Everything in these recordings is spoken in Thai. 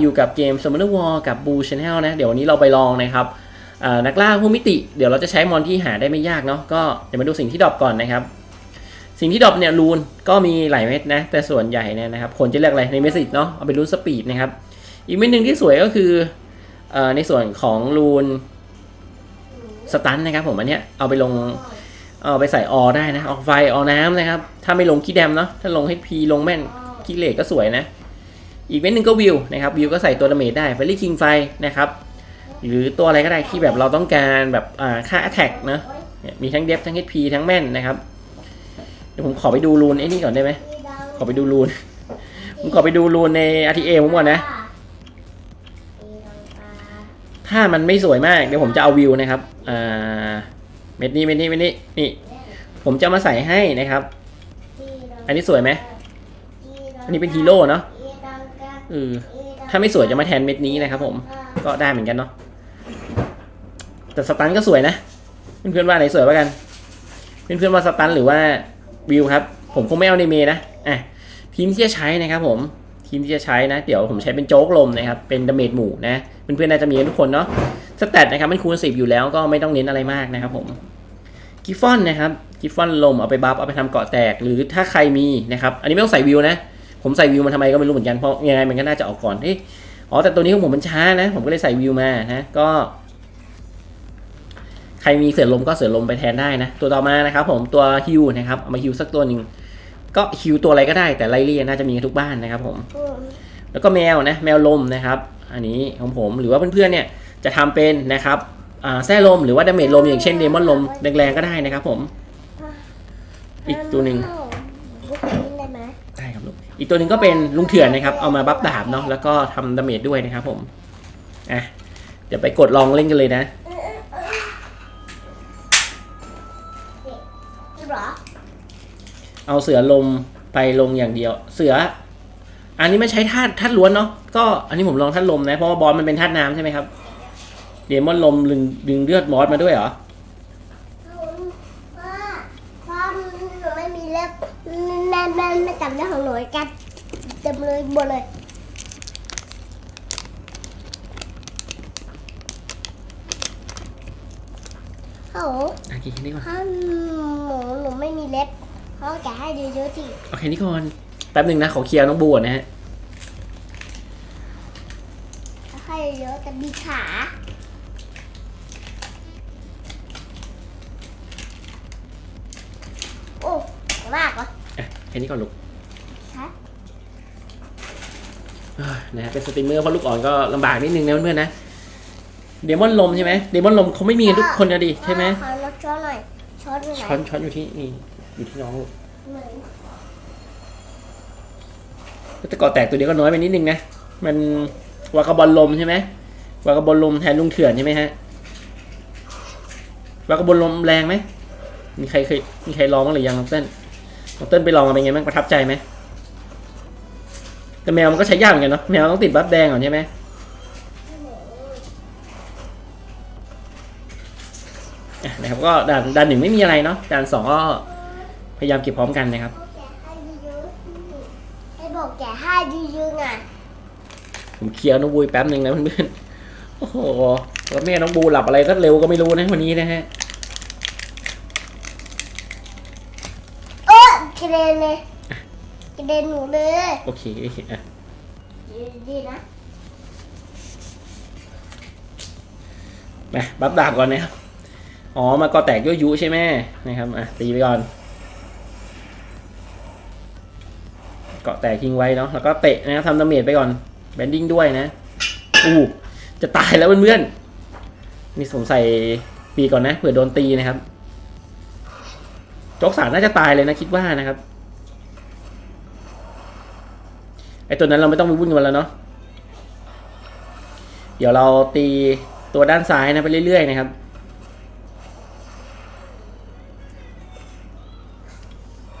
อยู่กับเกม Summoner War กับ Blue Channel นะ เดี๋ยววันนี้เราไปลองนะครับนักล่าผู้มิติ เดี๋ยวเราจะใช้มอนที่หาได้ไม่ยากเนาะก็เดี๋ยวมาดูสิ่งที่ดรอปก่อนนะครับ สิ่งที่ดรอปเนี่ยรูนก็มีหลายเม็ดนะ แต่ส่วนใหญ่เนี่ยนะครับคนจะเลือกอะไรในเมสซิเนาะเอาไปรูนสปีดนะครับ อีกเม็ดหนึ่งที่สวยก็คืออในส่วนของรูนสตันนะครับผมอันเนี้ยเอาไปลงเอาไปใส่ออได้นะออกไฟออน้ำนะครับ ถ้าไม่ลงขี้แดมเนาะถ้าลงให้พีลงแม่นขี้เหล็กก็สวยนะ อีกเว้นหนึ่งก็วิวนะครับวิวก็ใส่ตัวดาเมจได้เฟลลี่คิงไฟนะครับหรือตัวอะไรก็ได้ที่แบบเราต้องการแบบค่า attack นะเนี่ยมีทั้งเดฟทั้ง HP ทั้งแม่นนะครับเดี๋ยวผมขอไปดูรูนไอ้นี่ก่อนได้ไหมขอไปดูรูน ผมขอไปดูรูนใน RTA ผมก่อนนะ ถ้ามันไม่สวยมากเดี๋ยวผมจะเอาวิวนะครับอ่าเม็ดนี้เม็ดนี้เม็ดนี้นี่ ผมจะมาใส่ให้นะครับ อันนี้สวยไหมอันนี้เป็นฮีโร่เนาะ เออถ้าไม่สวยจะมาแทนเม็ดนี้นะครับผม ก็ได้เหมือนกันเนาะ แต่สตันก็สวยนะ เพื่อนๆว่าไหนสวยกว่ากัน เพื่อนๆว่าสตันหรือว่าวิวครับ ผมคงไม่เอาในเมนะ อะ ทีมที่จะใช้นะครับผม ทีมที่จะใช้นะ เดี๋ยวผมใช้เป็นโจ๊กลมนะครับ เป็นดาเมจหมู่นะ เพื่อนๆน่าจะมีทุกคนเนาะ สแตทนะครับมันคูณ10อยู่แล้วก็ไม่ต้องเน้นอะไรมากนะครับผมกิฟฟอนนะครับกิฟฟอนลมเอาไปบัฟเอาไปทำเกาะแตก หรือถ้าใครมีนะครับ อันนี้ไม่ต้องใส่วิวนะ ผมใส่วิวมันทำไมก็ไม่รู้เหมือนกันเพราะยังไงมันก็น่าจะออกก่อนเฮ้ยอ๋อแต่ตัวนี้ของผมมันช้านะ ผมก็เลยใส่วิวมานะก็ใครมีเสือลมก็เสือลมไปแทนได้นะ ตัวต่อมานะครับผมตัวฮิวนะครับเอามาฮิวสักตัวหนึ่งก็ฮิวตัวอะไรก็ได้แต่ไลลี่น่าจะมีทุกบ้านนะครับผม แล้วก็แมวนะแมวลมนะครับ อันนี้ของผมหรือว่าเพื่อนๆเนี่ยจะทำเป็นนะครับแส้ลมหรือว่าดาเมจลมอย่างเช่นเดมอนลมแรงๆก็ได้นะครับผม อีกตัวหนึ่ง ได้ไหมได้ครับลูกอีกตัวหนึ่งก็เป็นลุงเถื่อนนะครับ เอามาบัฟดาบเนาะแล้วก็ทำดาเมจด้วยนะครับผมอะเดี๋ยวไปกดลองเล่นกันเลยนะจริงเหรอเอาเสือลมไปลงอย่างเดียว เสือ อันนี้ไม่ใช้ธาตุธาตุล้วนเนาะก็อันนี้ผมลองธาตุลมนะเพราะว่าบอสมันเป็นธาตุน้ำใช่ไหมครับเดมอนลมดึงดึงเลือดมอสมาด้วยเหรอ ว่าพ่อหนูไม่มีเล็บ แม่แม่ไม่จำเรื่องของหนูกันเต็มเลยหมดเลยฮัลโหลอะกินแค่นี้ก่อนถ้าหนูหนูไม่มีเล็บพ่อแกะให้เยอะๆทีโอเคนี่ก่อนแป๊บหนึ่งนะขอเคลียร์น้องบัวนะฮะให้เยอะแต่มีขา ค่นี้ก่อนลูกฮะเอ้ยนะฮะเป็นสตรีมเมอร์เพราะลูกอ่อนก็ลำบากนิดนึงนะเพื่อนๆนะเดมอนลมใช่ไหมเดมอนลมเขาไม่มีกันทุกคนนะดิใช่ไหมขอรถช้อนหน่อยช้อนอยู่ไหนช้อนช้อนอยู่ที่นี่อยู่ที่น้องลูกเหมือนแต่เกาะแตกตัวเดียวก็น้อยไปนิดนึงนะมันวากาบอลลมใช่ไหมวากาบอลลมแทนลุงเถื่อนใช่ไหมฮะวากาบอลลมแรงไหมมีใครเคยมีใครลองบ้างหรือยังน้องเต้นน้อง เต้นไปลองมาเป็นไงบ้างประทับใจไหมแต่แมวมันก็ใช้ยากเหมือนกันเนาะแมวต้องติดบัฟแดงก่อนใช่ไหมอะนะครับก็ด่านด่านหนึ่งไม่มีอะไรเนาะด่านสองก็พยายามเก็บพร้อมกันนะครับแกะให้เยอะๆให้บอกแกะให้เยอะๆไงผมเคลียร์น้องบูยแป๊บหนึ่งนะเพื่อนๆโอ้โหแล้วแม่น้องบูหลับอะไรก็เร็วก็ไม่รู้นะวันนี้นะฮะ โอ้ กระเด็นเลยกระเด็นหนูเลยโอเคอะดีนะมาบัฟดาบก่อนนะครับ อ๋อ มาก็แตกยั่วยุใช่ไหมนะครับ อะ ตีไปก่อน เกาะแตกทิ้งไว้เนาะ แล้วก็เตะนะครับทำดาเมจไปก่อน แบนดิ้งด้วยนะ อู้จะตายแล้วเพื่อนๆนี่สงสัยปีก่อนนะ เผื่อโดนตีนะครับ โจกสารน่าจะตายเลยนะคิดว่านะครับไอตัวนั้นเราไม่ต้องไปวุ่นกันแล้วเนาะเดี๋ยวเราตีตัวด้านซ้ายนะไปเรื่อยๆนะครับ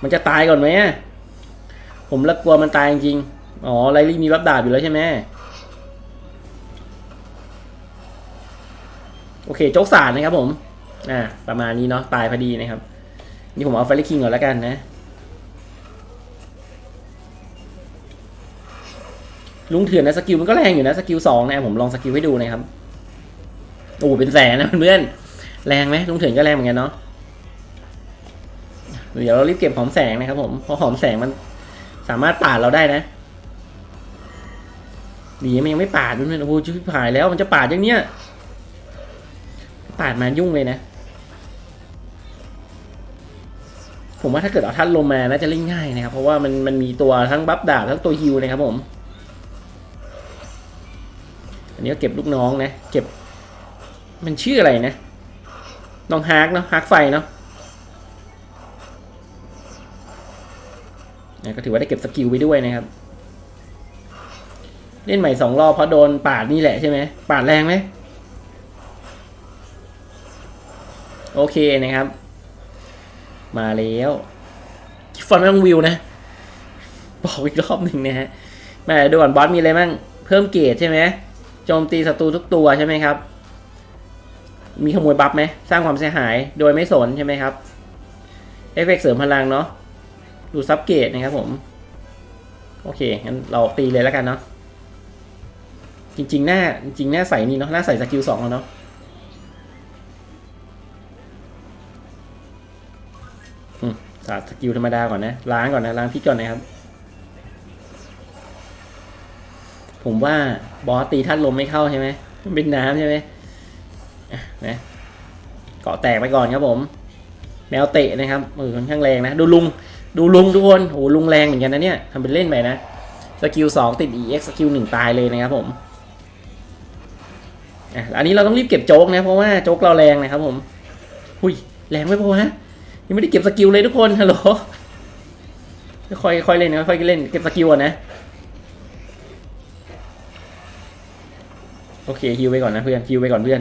มันจะตายก่อนไหมผมละกลัวมันตายจริงอ๋อไลลี่มีรับดาบอยู่แล้วใช่ไหมโอเคโจ๊กสารนะครับผม อ่า ประมาณนี้เนาะ ตายพอดีนะครับ นี่ผมเอาไฟลิคิงก่อนแล้วกันนะ ลุงเถื่อนนะสกิลมันก็แรงอยู่นะสกิลสองนะผมลองสกิลให้ดูนะครับโอ้เป็นแสนนะเพื่อนแรงไหมลุงเถื่อนก็แรงเหมือนกันเนาะเดี๋ยวเรารีบเก็บหอมแสงนะครับผมเพราะหอมแสงมันสามารถปาดเราได้นะดีมันยังไม่ปาดมันโอ้โหชิบหายแล้วมันจะปาดอย่างเนี้ยปาดมายุ่งเลยนะ ผมว่าถ้าเกิดเอาท่านลงมาน่าจะเล่นง่ายนะครับ เพราะว่ามันมันมีตัวทั้งบัฟดาบทั้งตัวฮิวนะครับผม อันนี้ก็เก็บลูกน้องนะ เก็บ มันชื่ออะไรนะ น้องฮาร์กเนาะฮาร์กไฟเนาะเนี่ยก็ถือว่าได้เก็บสกิลไปด้วยนะครับ เล่นใหม่สองรอบเพราะโดนปาดนี่แหละใช่ไหมปาดแรงไหมโอเคนะครับ มาแล้วฟอนต์ไม่ต้องวิวนะ บอกอีกรอบหนึ่งนะฮะมาดูก่อนบอสมีอะไรบ้างเพิ่มเกรดใช่ไหมโจมตีศัตรูทุกตัวใช่ไหมครับ มีขโมยบัฟไหมสร้างความเสียหายโดยไม่สนใช่ไหมครับเอฟเฟกต์เสริมพลังเนาะดูซับเกรดนะครับผม โอเคงั้นเราตีเลยแล้วกันเนาะจริงๆหน้าจริงๆหน้าใส่นี่เนาะหน้าใส่สกิลสองเนาะ สาสกิลธรรมดาก่อนนะ ล้างก่อนนะ ล้างพิษก่อนนะครับ ผมว่าบอสตีท่านลมไม่เข้าใช่ไหมมันเป็นน้ำใช่ไหมนะเกาะแตกไปก่อนครับผม แมวเตะนะครับมือค่อนข้างแรงนะ ดูลุง ดูลุงทุกคนโอ้ลุงแรงเหมือนกันนะเนี่ยทำเป็นเล่นไปนะ สกิลสองติด EX สกิลหนึ่งตายเลยนะครับผมอะอันนี้เราต้องรีบเก็บโจ๊กนะ เพราะว่าโจ๊กเราแรงนะครับผม หุยแรงไม่พอฮะ ยังไม่ได้เก็บสกิลเลยทุกคนฮัลโหลค่อยค่อยเล่นนะค่อยเล่นเก็บสกิลก่อนนะโอเคฮิวไปก่อนนะเพื่อนฮิวไปก่อนเพื่อน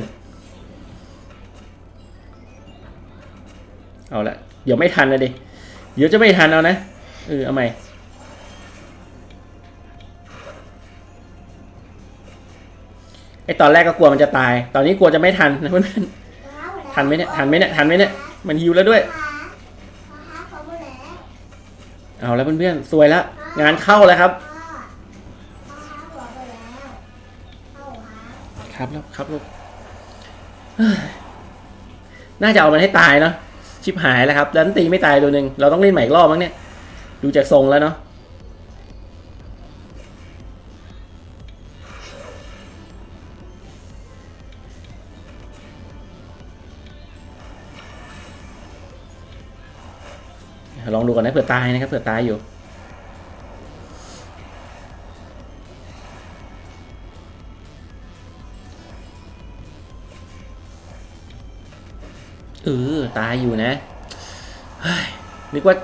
เอาละเดี๋ยวไม่ทันนะดิเดี๋ยวจะไม่ทันเอานะเออเอาใหม่ไอตอนแรกก็กลัวมันจะตาย ตอนนี้กลัวจะไม่ทันนะเพื่อนทันไหมเนี่ยทันไหมเนี่ยทันไหมเนี่ยมันฮิวแล้วด้วย เอาแล้วเพื่อนๆสวยแล้วงานเข้าแล้วครับ ครับแล้วครับลูกน่าจะเอามันให้ตายเนาะชิบหายแล้วครับดันตีไม่ตายตัวหนึ่งเราต้องเล่นใหม่อีกรอบมั้งเนี่ย ดูจากทรงแล้วเนาะ ลองดูก่อนนะเผื่อตายนะครับเผื่อตายอยู่เออตายอยู่นะเฮ้ยนึกว่า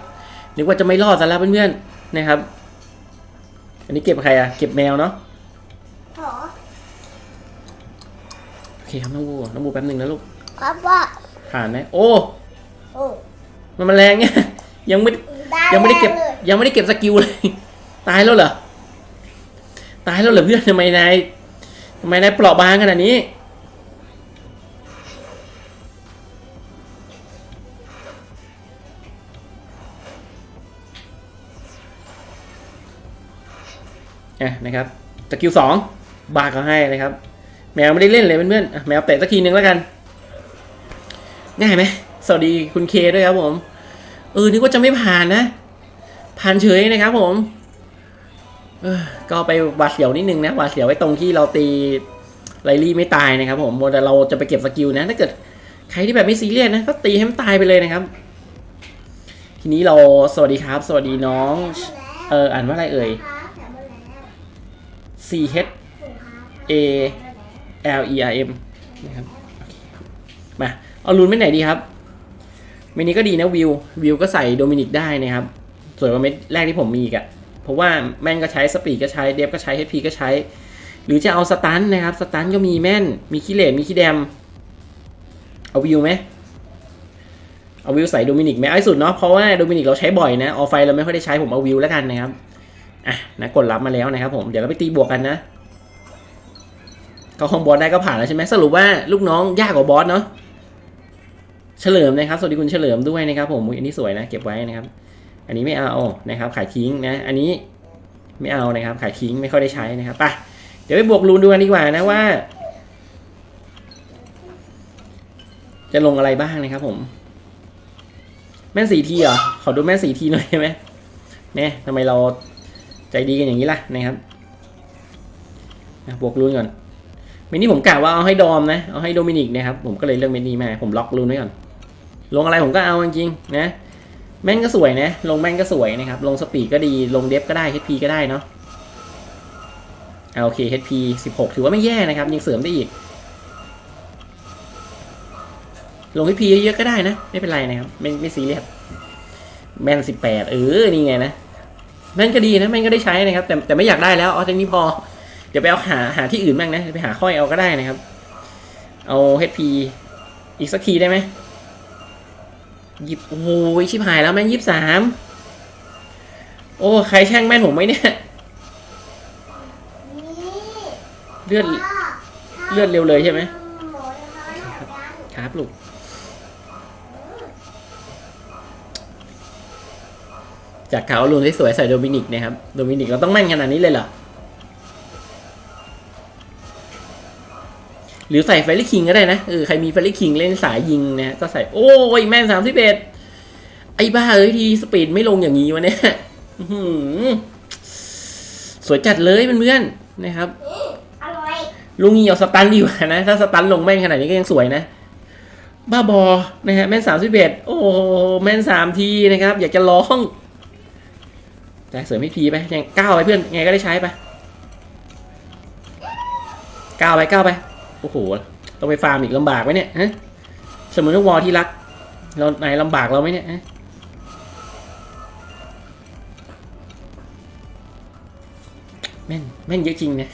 นึกว่าจะไม่รอดซะแล้วเพื่อนๆนะครับ อันนี้เก็บใครอะเก็บแมวเนาะโอเคครับน้องบูน้องบูแป๊บหนึ่งนะลูกครับว่าผ่านไหมโอ้โอ้มันมาแรงเนี่ย ยังไม่ยังไม่ได้เก็บเลยยังไม่ได้เก็บสกิลเลย ตายแล้วเหรอ ตายแล้วเหรอเพื่อนทำไมนายทำไมนายเปราะบางขนาดนี้ อะนะครับสกิลสองบาร์เขาให้นะครับ แมวไม่ได้เล่นเลยเพื่อนๆอะแมวเตะสักทีนึงแล้วกันง่ายไหมสวัสดีคุณเคด้วยครับผม เออนึกว่าจะไม่ผ่านนะ ผ่านเฉยนะครับผมออก็ไปหวาดเสียวนิดนึงนะหวาดเสียวไว้ตรงที่เราตีไลลี่ไม่ตายนะครับ ผมแต่เราจะไปเก็บสกิลนะ ถ้าเกิดใครที่แบบไม่ซีเรียสนะก็ตีให้มันตายไปเลยนะครับ ทีนี้เราสวัสดีครับ สวัสดีน้อง เอออ่านว่าอะไรเอ่ยครับแถมมาแล้ว C H A L E R M นะครับมาเอาลูนไปไหนดีครับ เมนี้ก็ดีนะวิววิวก็ใส่โดมินิกได้นะครับส่วนว่าเม็ดแรกที่ผมมีอีกอะเพราะว่าแม่นก็ใช้สปีดก็ใช้เดฟก็ใช้ HP ก็ใช้ หรือจะเอาสตันนะครับสตันก็มีแม่นมีคิเหลนมีคิแดม เอาวิวไหมเอาวิวใส่โดมินิกไหมไอ้สุดเนาะเพราะว่าโดมินิกเราใช้บ่อยนะออฟไฟเราไม่ค่อยได้ใช้ผมเอาวิวแล้วกันนะครับอะนะกดรับมาแล้วนะครับผมเดี๋ยวเราไปตีบวกกันนะเขาคอมบอสได้ก็ผ่านแล้วใช่ไหมสรุปว่าลูกน้องยากกว่าบอสเนาะ เฉลิมนะครับ สวัสดีคุณเฉลิมด้วยนะครับผมอันนี้สวยนะ เก็บไว้นะครับ อันนี้ไม่เอานะครับ ขายทิ้งนะ อันนี้ไม่เอานะครับ ขายทิ้งไม่ค่อยได้ใช้นะครับไปเดี๋ยวไปบวกรูนดูกันดีกว่านะว่า จะลงอะไรบ้างนะครับผมแม่นสีทีเหรอ ขอดูแม่นสีทีหน่อยได้ไหมเนี่ยทำไมเราใจดีกันอย่างนี้ล่ะนะครับบวกรูนก่อนเมนี่ผมกะว่าเอาให้ดอมนะ เอาให้โดมินิกนะครับ ผมก็เลยเลือกเมนี่มา ผมล็อกรูนไว้ก่อน ลงอะไรผมก็เอาจริงๆนะแม่นก็สวยนะ ลงแม่นก็สวยนะครับ ลงสปีดก็ดีลงเดฟก็ได้ HP ก็ได้เนาะเอาโอเค HP 16 ถือว่าไม่แย่นะครับ ยังเสริมได้อีก ลง HP เยอะๆก็ได้นะ ไม่เป็นไรนะครับ ไม่ไม่ซีเรียสแม่น 18 เออ นี่ไงนะแม่นก็ดีนะแม่นก็ได้ใช้นะครับ แต่แต่ไม่อยากได้แล้วเอาแค่นี้พอ เดี๋ยวไปเอาหาหาที่อื่นบ้างนะ ไปหาค่อยเอาก็ได้นะครับ เอา HP อีกสักทีได้ไหม ยิบโอ้ยชิบหายแล้วแม่งยี่สามโอ้ ใครแช่งแม่นผมไหมเนี่ยนี่เลือดพ่อเลือดเร็วเลยใช่ไหมหมูน้อยเหมือนกันครับลูกจากขาวลุนที่สวยใส่โดมินิกนะครับ โดมินิกเราต้องแม่นขนาดนี้เลยเหรอ หรือใส่เฟรลี่คิงก็ได้นะเออใครมีเฟรลี่คิงเล่นสายยิงนะก็ใส่โอ้ยแม่นสามสิบเอ็ดไอ้บ้าเอ้ยทีสปีดไม่ลงอย่างนี้วะเนี่ยอื้อหือสวยจัดเลยเพื่อนๆนะครับอร่อยลุงงี้เอาสตันดีกว่านะ ถ้าสตันลงแม่นขนาดนี้ก็ยังสวยนะ บ้าบอนะฮะแม่นสามสิบเอ็ดโอ้โหแม่นสามทีนะครับ อยากจะร้องแต่เสริมให้พีไปยังก้าวไปเพื่อนไงก็ได้ใช้ไปก้าวไปก้าวไป โอ้โหต้องไปฟาร์มอีกลำบากไหมเนี่ยฮะสมุนวอที่รัก เราไหนลำบากเราไหมเนี่ยฮะแม่นแม่นเยอะจริงเนี่ย